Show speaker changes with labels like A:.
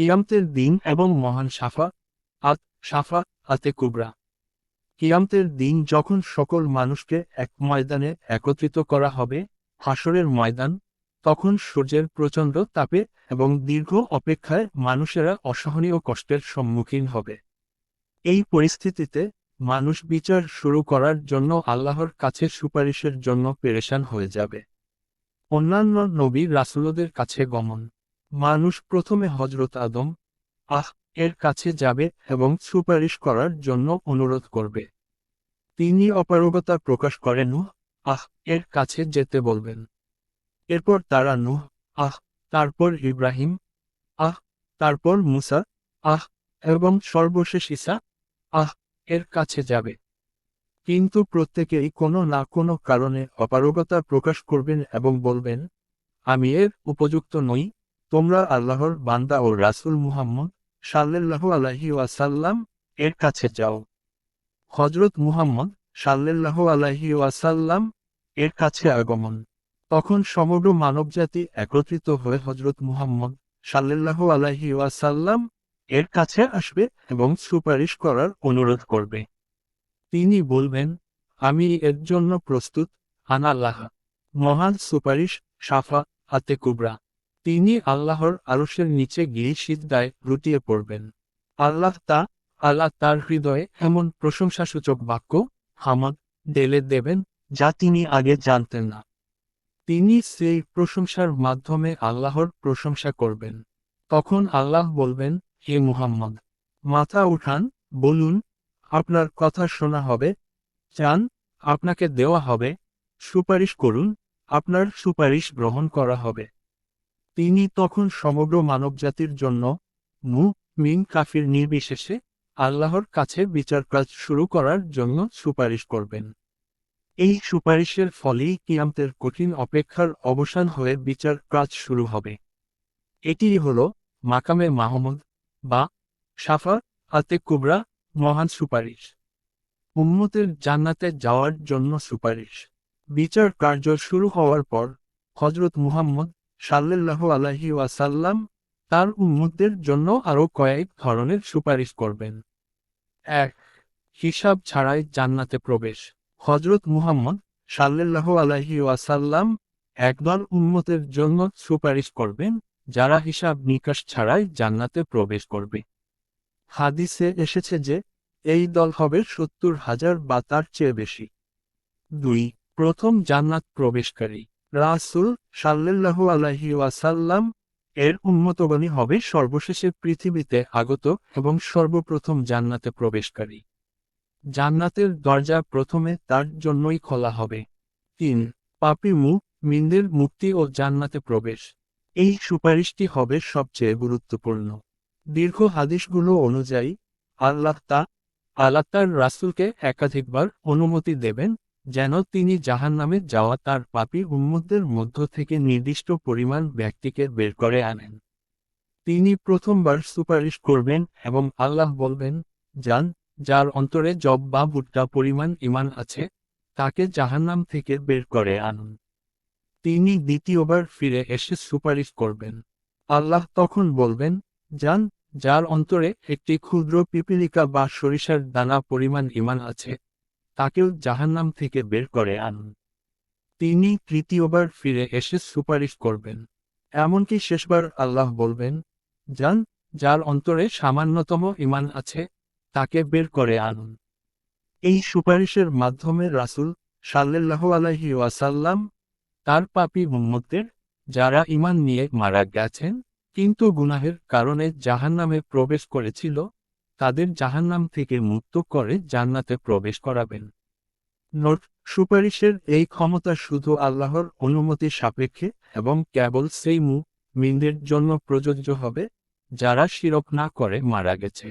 A: কিয়ামতের দিন এবং মহান সাফা আত সাফা আতে কুবরা। কিয়ামতের দিন যখন সকল মানুষকে এক ময়দানে একত্রিত করা হবে হাসরের ময়দান, তখন সূর্যের প্রচণ্ড তাপে এবং দীর্ঘ অপেক্ষায় মানুষেরা অসহনীয় কষ্টের সম্মুখীন হবে। এই পরিস্থিতিতে মানুষ বিচার শুরু করার জন্য আল্লাহর কাছে সুপারিশের জন্য পেরেশান হয়ে যাবে। অন্যান্য নবী রাসুলদের কাছে গমন। মানুষ প্রথমে হজরত আদম, আহ, এর কাছে যাবে এবং সুপারিশ করার জন্য অনুরোধ করবে। তিনি অপারগতা প্রকাশ করেন, নুহ, আহ, এর কাছে যেতে বলবেন। এরপর তারা, নুহ, আহ, তারপর ইব্রাহিম, আহ, তারপর মুসা, আহ, এবং সর্বশেষ ইসা আহ, এর কাছে যাবে। কিন্তু প্রত্যেকেই কোনো না কোনো কারণে অপারগতা প্রকাশ করবেন এবং বলবেন, আমি এর উপযুক্ত নই। তোমরা আল্লাহর বান্দা ও রাসূল মুহাম্মদ সাল্লাল্লাহু আলাইহি ওয়াসাল্লাম এর কাছে যাও। হজরত মুহাম্মদ সাল্লাল্লাহু আলাইহি ওয়াসাল্লাম এর কাছে আগমন। তখন সমগ্র মানবজাতি একত্রিত হয়ে হজরত মুহাম্মদ সাল্লাল্লাহু আলাইহি ওয়াসাল্লাম এর কাছে আসবে এবং সুপারিশ করার অনুরোধ করবে। তিনি বলবেন, আমি এর জন্য প্রস্তুত আনাল্লাহ মহান সুপারিশ, সাফা, হাতে কুবরা। তিনি আল্লাহর আরশের নিচে গিয়ে সিদ্ধায় লুটিয়ে পড়বেন। আল্লাহ তা, আল্লাহ তার হৃদয়ে এমন প্রশংসাসূচক বাক্য হামদ ডেলে দেবেন যা তিনি আগে জানতেন না। তিনি সেই প্রশংসার মাধ্যমে আল্লাহর প্রশংসা করবেন। তখন আল্লাহ বলবেন, হে মুহাম্মদ, মাথা উঠান, বলুন, আপনার কথা শোনা হবে, চান, আপনাকে দেওয়া হবে, সুপারিশ করুন, আপনার সুপারিশ গ্রহণ করা হবে। তিনি তখন সমগ্র মানবজাতির জন্য মু মিন কাফির নির্বিশেষে আল্লাহর কাছে বিচার কাজ শুরু করার জন্য সুপারিশ করবেন। এই সুপারিশের ফলেই কিয়ামতের কঠিন অপেক্ষার অবসান হয়ে বিচার কাজ শুরু হবে। এটি হল মাকামে মাহমুদ বা সাফা আতে কুবরা মহান সুপারিশ। উম্মতের জান্নাতে যাওয়ার জন্য সুপারিশ। বিচার কার্য শুরু হওয়ার পর হজরত মুহাম্মদ সাল্লাল্লাহু আলাইহি ওয়াসাল্লাম তার উম্মতদের জন্য আরও কয়েক ধরনের সুপারিশ করবেন। এক, হিসাব ছাড়াই জান্নাতে প্রবেশ। হজরত মুহাম্মদ সাল্লাল্লাহু আলাইহি ওয়াসাল্লাম একদল উম্মতের জন্য সুপারিশ করবেন, যারা হিসাব নিকাশ ছাড়াই জান্নাতে প্রবেশ করবে। হাদিসে এসেছে যে, এই দল হবে সত্তর হাজার বা তার চেয়ে বেশি। দুই, প্রথম জান্নাত প্রবেশকারী। রাসুল সাল্লাল্লাহু আলাইহি ওয়াসাল্লাম এর উন্মতবাণী হবে সর্বশেষে পৃথিবীতে আগত এবং সর্বপ্রথম জান্নাতে প্রবেশকারী। জান্নাতের দরজা প্রথমে তার জন্যই খোলা হবে। তিন, পাপি মুখ মিন্দের মুক্তি ও জান্নাতে প্রবেশ। এই সুপারিশটি হবে সবচেয়ে গুরুত্বপূর্ণ। দীর্ঘ হাদিসগুলো অনুযায়ী, আল্লাহ তা আল্লাহ তার রাসুলকে একাধিকবার অনুমতি দেবেন যেন তিনি জাহান্নামে যাওয়া তার পাপী উম্মতদের মধ্য থেকে নির্দিষ্ট পরিমাণ ব্যক্তিকে বের করে আনেন। তিনি প্রথমবার সুপারিশ করবেন এবং আল্লাহ বলবেন, যান, যার অন্তরে জব বা ভুট্টা পরিমাণ ইমান আছে, তাকে জাহান্নাম থেকে বের করে আনুন। তিনি দ্বিতীয়বার ফিরে এসে সুপারিশ করবেন। আল্লাহ তখন বলবেন, যান, যার অন্তরে একটি ক্ষুদ্র পিপিলিকা বা সরিষার দানা পরিমাণ ইমান আছে তাকেও জাহান্নাম থেকে বের করে আনুন তিনি তৃতীয়বার ফিরে এসে সুপারিশ করবেন। এমনকি শেষবার আল্লাহ বলবেন, যান, যার অন্তরে সামান্যতম ইমান আছে, তাকে বের করে আনুন এই সুপারিশের মাধ্যমে রাসুল সাল্লাল্লাহু আলাইহি ওয়াসাল্লাম তার পাপী উম্মতদের, যারা ইমান নিয়ে মারা গেছেন, কিন্তু গুনাহের কারণে জাহান্নামে প্রবেশ করেছিল তাদের জাহান্নাম থেকে মুক্ত করে জান্নাতে প্রবেশ করাবেন। নোট সুপারিশের এই ক্ষমতা শুধু আল্লাহর অনুমতি সাপেক্ষে এবং কেবল সেই মু মিনদের জন্য প্রযোজ্য হবে, যারা শিরক না করে মারা গেছে।